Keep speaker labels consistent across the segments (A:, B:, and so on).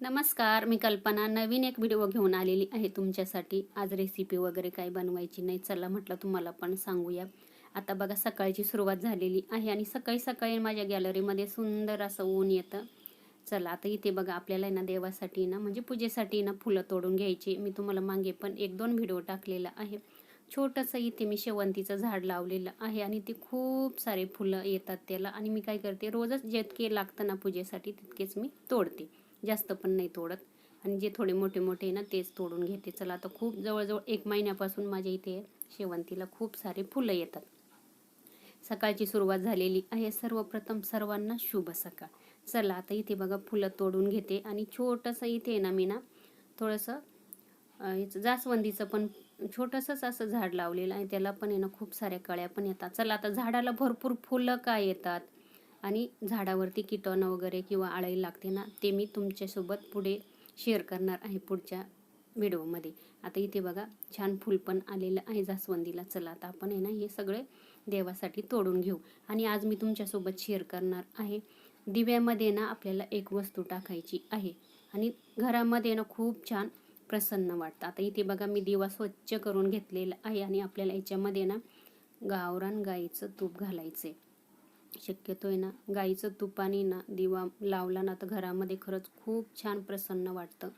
A: नमस्कार मी कल्पना. नवीन एक व्हिडिओ घेऊन आलेली आहे तुमच्यासाठी. आज रेसिपी वगैरे काही बनवायची नाही. चला म्हटलं तुम्हाला पण सांगूया. आता बघा सकाळची सुरुवात झालेली आहे आणि सकाळी सकाळी माझ्या गॅलरीमध्ये सुंदर असं ऊन येतं. चला आता इथे बघा आपल्याला आहे ना देवासाठी ना म्हणजे पूजेसाठी ना फुलं तोडून घ्यायची. मी तुम्हाला मागे पण एक दोन व्हिडिओ टाकलेला आहे. छोटंसं इथे मी शेवंतीचं झाड लावलेलं आहे आणि ते खूप सारे फुलं येतात त्याला. आणि मी काय करते रोजच जितके लागतं ना पूजेसाठी तितकेच मी तोडते. जास्त पण नाही तोडत. आणि जे थोडे मोठे मोठे आहे ना तेच तोडून घेते. चला आता खूप जवळजवळ एक महिन्यापासून माझ्या इथे शेवंतीला खूप सारे फुलं येतात. सकाळची सुरुवात झालेली आहे. सर्वप्रथम सर्वांना शुभ सकाळ. चला आता इथे बघा फुलं तोडून घेते. आणि छोटंसं इथे ना मी ना थोडंसं याचं जास्वंदीचं पण छोटंसंच असं झाड लावलेलं आहे. त्याला पण आहे ना खूप साऱ्या कळ्या पण येतात. चला आता झाडाला भरपूर फुलं काय येतात? आणि झाडावरती किटाणं वगैरे किंवा आळाई लागते ना ते मी तुमच्यासोबत पुढे शेअर करणार आहे पुढच्या व्हिडिओमध्ये आता इथे बघा छान फूल पण आलेलं आहे जास्वंदीला. चला आता आपण आहे ना हे सगळे देवासाठी तोडून घेऊ. आणि आज मी तुमच्यासोबत शेअर करणार आहे दिव्यामध्ये ना आपल्याला एक वस्तू टाकायची आहे. आणि घरामध्ये ना खूप छान प्रसन्न वाटतं. आता इथे बघा मी दिवा स्वच्छ करून घेतलेला आहे आणि आपल्याला याच्यामध्ये ना गावरान गाईचं तूप घालायचं आहे शक्यतो आहे ना. गाईचं तुपाने ना दिवा लावला ना तर घरामध्ये खरंच खूप छान प्रसन्न वाटतं.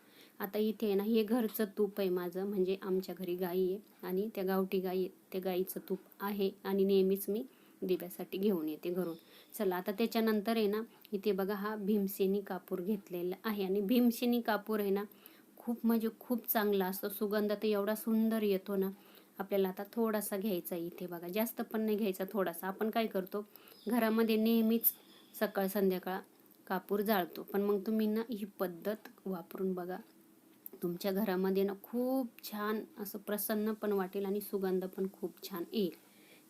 A: आता इथे आहे ना हे घरचं तूप आहे माझं म्हणजे आमच्या घरी गाई आहे आणि त्या गावठी गाई आहे त्या गाईचं तूप आहे आणि नेहमीच मी दिव्यासाठी घेऊन येते घरून. चला आता त्याच्यानंतर आहे ना इथे बघा हा भीमसेनी कापूर घेतलेला आहे. आणि भीमसेनी कापूर आहे ना खूप म्हणजे खूप चांगला असतो. सुगंध तर एवढा सुंदर येतो ना आपल्याला आता थोडासा घ्यायचा इथे बघा. जास्त पण नाही घ्यायचा थोडासा. आपण काय करतो घरामध्ये नेहमीच सकाळ संध्याकाळ कापूर जाळतो. पण मग तुम्ही ना ही पद्धत वापरून बघा. तुमच्या घरामध्ये ना खूप छान असं प्रसन्न पण वाटेल आणि सुगंध पण खूप छान येईल.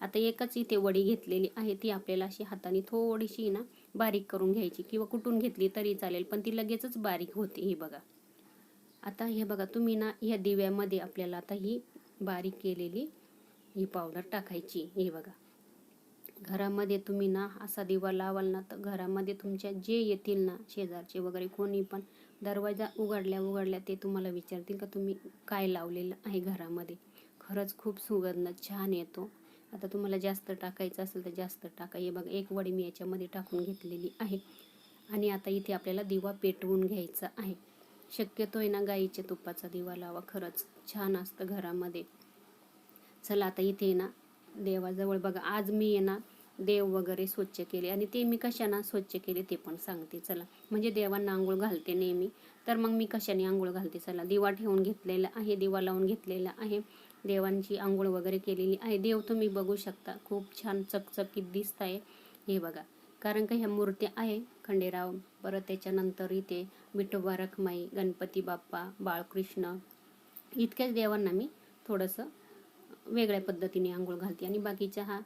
A: आता एकच इथे वडी घेतलेली आहे ती आपल्याला अशी हाताने थोडीशी ना बारीक करून घ्यायची किंवा कुटून घेतली तरी चालेल पण ती लगेचच बारीक होते ही बघा. आता हे बघा तुम्ही ना ह्या दिव्यामध्ये आपल्याला आता ही बारीक केलेली ही पावडर टाकायची. हे बघा. घरामध्ये तुम्ही ना असा दिवा लावाल ना तर घरामध्ये तुमच्या जे येतील ना शेजारचे वगैरे कोणी पण दरवाजा उघडल्या उघडल्या ते तुम्हाला विचारतील का तुम्ही काय लावलेलं आहे घरामध्ये. खरंच खूप सुगंध छान येतो. आता तुम्हाला जास्त टाकायचं असेल तर जास्त टाका. हे बघा एक वडी मी याच्यामध्ये टाकून घेतलेली आहे. आणि आता इथे आपल्याला दिवा पेटवून घ्यायचा आहे. शक्यतो आहे ना गाईच्या तुपाचा दिवा लावा खरंच छान असतं घरामध्ये. चला आता इथे ना देवाजवळ बघा आज मी आहे ना देव वगैरे स्वच्छ केले आणि ते मी कशाना स्वच्छ केले ते पण सांगते चला. म्हणजे देवांना आंघोळ घालते नेहमी तर मग मी कशाने आंघोळ घालते चला. दिवा ठेवून घेतलेला आहे दिवा लावून घेतलेला आहे देवांची आंघोळ वगैरे केलेली आहे. देव तुम्ही बघू शकता खूप छान चकचकीत दिसत आहे हे बघा कारण का ह्या मूर्त्या आहे खंडेराव. परत त्याच्यानंतर इथे विठोबा रखमाई गणपती बाप्पा बाळकृष्ण इतक्याच देवांना मी थोडंसं वेगळ्या पद्धतीने आंघोळ घालते. आणि बाकीचा हा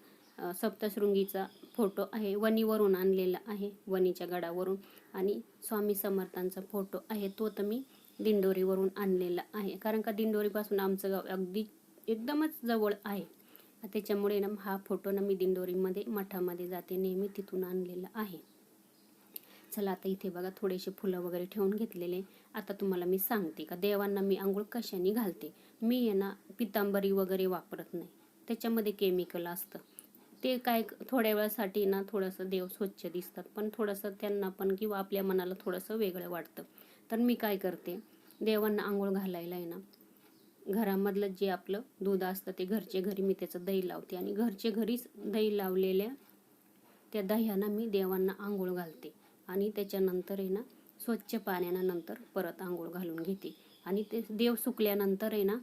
A: सप्तशृंगीचा फोटो आहे. वणीवरून आणलेला आहे वणीच्या गडावरून. आणि स्वामी समर्थांचा फोटो आहे तो तर मी दिंडोरीवरून आणलेला आहे. कारण का दिंडोरीपासून आमचं गाव अगदी एकदमच जवळ आहे. त्याच्यामुळे ना हा फोटो ना मी दिंडोरीमध्ये मठामध्ये जाते. नेहमी तिथून आणलेला आहे. चला आता इथे बघा थोडेसे फुलं वगैरे ठेवून घेतलेले. आता तुम्हाला मी सांगते का देवांना मी आंघोळ कशाने घालते? मी आहे ना पितांबरी वगैरे वापरत नाही. त्याच्यामध्ये केमिकल असतं. ते काय थोड्या वेळासाठी ना थोडंसं देव स्वच्छ दिसतात. पण थोडंसं त्यांना पण किंवा आपल्या मनाला थोडंसं वेगळं वाटतं. तर मी काय करते देवांना आंघोळ घालायला आहे ना घरामधलं जे आपलं दूध असतं ते घरचे घरी मी त्याचं दही लावते आणि घरचे घरीच दही लावलेल्या त्या दह्यानं मी देवांना आंघोळ घालते आणि त्याच्यानंतर आहे ना स्वच्छ पाण्यानं नंतर परत आंघोळ घालून घेते. आणि ते देव सुकल्यानंतर आहे ना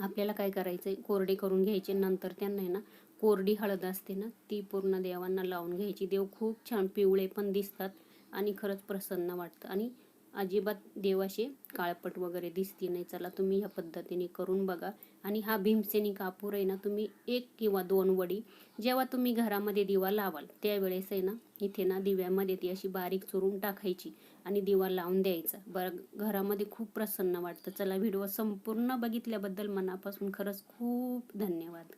A: आपल्याला काय करायचं आहे कोरडे करून घ्यायचे. नंतर त्यांना आहे ना कोरडी हळद असते ना ती पूर्ण देवांना लावून घ्यायची. देव खूप छान पिवळे पण दिसतात आणि खरंच प्रसन्न वाटतं. आणि अजिबात देवाशी काळपट वगैरे दिसती नाही. चला तुम्ही ह्या पद्धतीने करून बघा. आणि हा भीमसेनी कापूर आहे ना तुम्ही एक किंवा दोन वडी जेव्हा तुम्ही घरामध्ये दिवा लावाल त्यावेळेस आहे ना इथे ना दिव्यामध्ये ती अशी बारीक चुरून टाकायची आणि दिवा लावून द्यायचा. बरं घरामध्ये खूप प्रसन्न वाटतं. चला व्हिडिओ संपूर्ण बघितल्याबद्दल मनापासून खरंच खूप धन्यवाद.